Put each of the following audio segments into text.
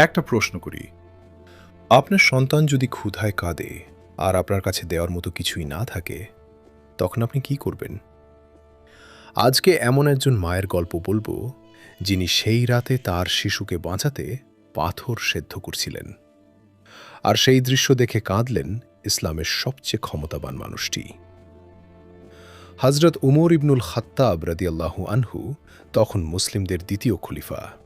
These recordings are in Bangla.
একটা প্রশ্ন করি। আপনার সন্তান যদি ক্ষুধায় কাঁদে আর আপনার কাছে দেওয়ার মতো কিছুই না থাকে, তখন আপনি কি করবেন? আজকে এমন একজন মায়ের গল্প বলব, যিনি সেই রাতে তার শিশুকে বাঁচাতে পাথর সেদ্ধ করছিলেন। আর সেই দৃশ্য দেখে কাঁদলেন ইসলামের সবচেয়ে ক্ষমতাবান মানুষটি। হজরত উমর ইবনুল খাত্তাব রাদিয়াল্লাহু আনহু তখন মুসলিমদের দ্বিতীয় খলিফা।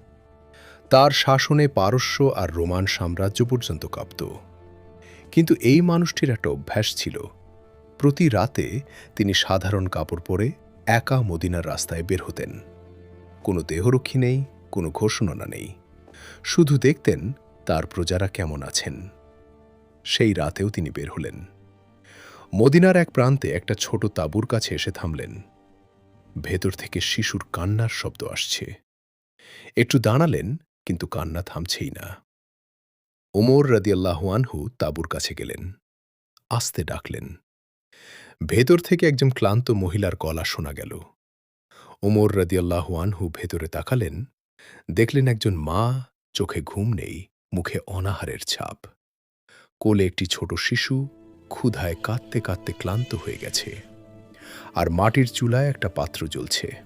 তার শাসনে পারস্য আর রোমান সাম্রাজ্য পর্যন্ত কাঁপত। কিন্তু এই মানুষটির একটা অভ্যাস ছিল। প্রতি রাতে তিনি সাধারণ কাপড় পরে একা মদিনার রাস্তায় বের হতেন। কোনো দেহরক্ষী নেই, কোনো ঘোষণা নেই। শুধু দেখতেন তার প্রজারা কেমন আছেন। সেই রাতেও তিনি বের হলেন। মদিনার এক প্রান্তে একটা ছোট তাঁবুর কাছে এসে থামলেন। ভেতর থেকে শিশুর কান্নার শব্দ আসছে। একটু দাঁড়ালেন কিন্তু কান্না থামছেই না। ওমর রাদিয়াল্লাহু আনহু তাঁবুর কাছে গেলেন। আস্তে ডাকলেন। ভেতর থেকে একজন ক্লান্ত মহিলার গলা শোনা গেল। ওমর রাদিয়াল্লাহু আনহু ভেতরে তাকালেন। দেখলেন একজন মা, চোখে ঘুম নেই, মুখে অনাহারের ছাপ। কোলে একটি ছোট শিশু ক্ষুধায় কাঁদতে কাঁদতে ক্লান্ত হয়ে গেছে। আর মাটির চুলায় একটা পাত্র জ্বলছে।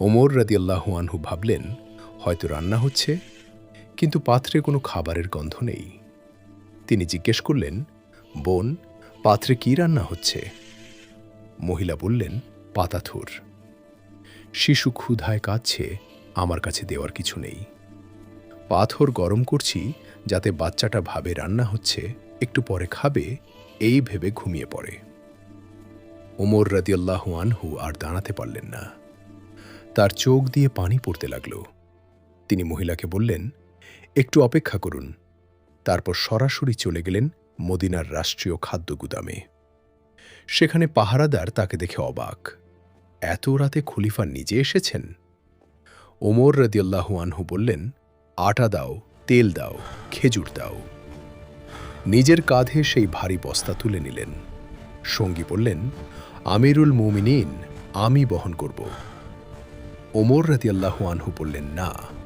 ওমর রাদিয়াল্লাহু আনহু ভাবলেন হয়তো রান্না হচ্ছে, কিন্তু পাত্রে কোনো খাবারের গন্ধ নেই। তিনি জিজ্ঞেস করলেন, বোন, পাত্রে কি রান্না হচ্ছে? মহিলা বললেন, পাতাথুর। শিশু ক্ষুধায় কাঁদছে, আমার কাছে দেওয়ার কিছু নেই। পাথর গরম করছি, যাতে বাচ্চাটা ভাবে রান্না হচ্ছে, একটু পরে খাবে, এই ভেবে ঘুমিয়ে পড়ে। ওমর রাদিয়াল্লাহু আনহু আর দাঁড়াতে পারলেন না। তার চোখ দিয়ে পানি পড়তে লাগল। তিনি মহিলাকে বললেন, একটু অপেক্ষা করুন। তারপর সরাসরি চলে গেলেন মদিনার রাষ্ট্রীয় খাদ্য গুদামে। সেখানে পাহারাদার তাকে দেখে অবাক। এত রাতে খলিফা নিজে এসেছেন? ওমর রদিয়াল্লাহু আনহু বললেন, আটা দাও, তেল দাও, খেজুর দাও। নিজের কাঁধে সেই ভারী বস্তা তুলে নিলেন। সঙ্গী বললেন, আমিরুল মুমিনিন, আমি বহন করব। ওমর রাদিয়াল্লাহু আনহু বললেন, না।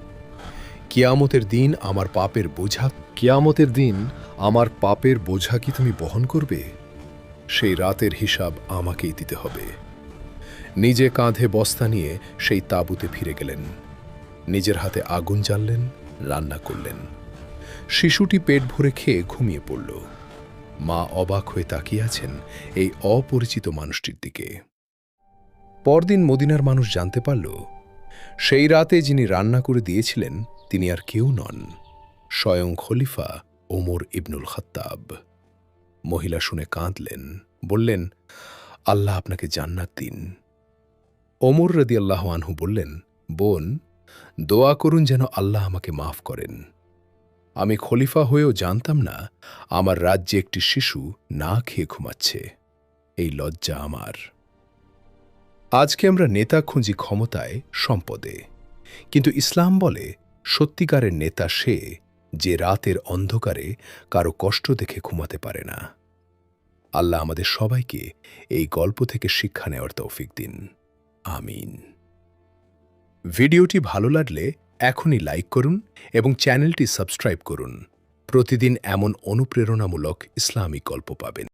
কিয়ামতের দিন আমার পাপের বোঝা কিয়ামতের দিন আমার পাপের বোঝা কি তুমি বহন করবে? সেই রাতের হিসাব আমাকেই দিতে হবে। নিজে কাঁধে বস্তা নিয়ে সেই তাঁবুতে ফিরে গেলেন। নিজের হাতে আগুন জ্বাললেন, রান্না করলেন। শিশুটি পেট ভরে খেয়ে ঘুমিয়ে পড়ল। মা অবাক হয়ে তাকিয়ে আছেন এই অপরিচিত মানুষটির দিকে। পরদিন মদিনার মানুষ জানতে পারল, সেই রাতে যিনি রান্না করে দিয়েছিলেন তিনি আর কেউ নন, স্বয়ং খলিফা ওমর ইবনুল খত্তাব। মহিলা শুনে কাঁদলেন, বললেন, আল্লাহ আপনাকে জান্নাত দিন। ওমর রদি আল্লাহ আনহু বললেন, বোন, দোয়া করুন যেন আল্লাহ আমাকে মাফ করেন। আমি খলিফা হয়েও জানতাম না, আমার রাজ্যে একটি শিশু না খেয়ে ঘুমাচ্ছে। এই লজ্জা আমার। আজকে আমরা নেতা খুঁজি ক্ষমতায় সম্পদে। কিন্তু ইসলাম বলে সত্যিকারের নেতা সে যে রাতের অন্ধকারে কারও কষ্ট দেখে ঘুমাতে পারে না। আল্লাহ আমাদের সবাইকে এই গল্প থেকে শিক্ষা নেওয়ার তৌফিক দিন। আমিন। ভিডিওটি ভালো লাগলে এখনই লাইক করুন এবং চ্যানেলটি সাবস্ক্রাইব করুন। প্রতিদিন এমন অনুপ্রেরণামূলক ইসলামিক গল্প পাবেন।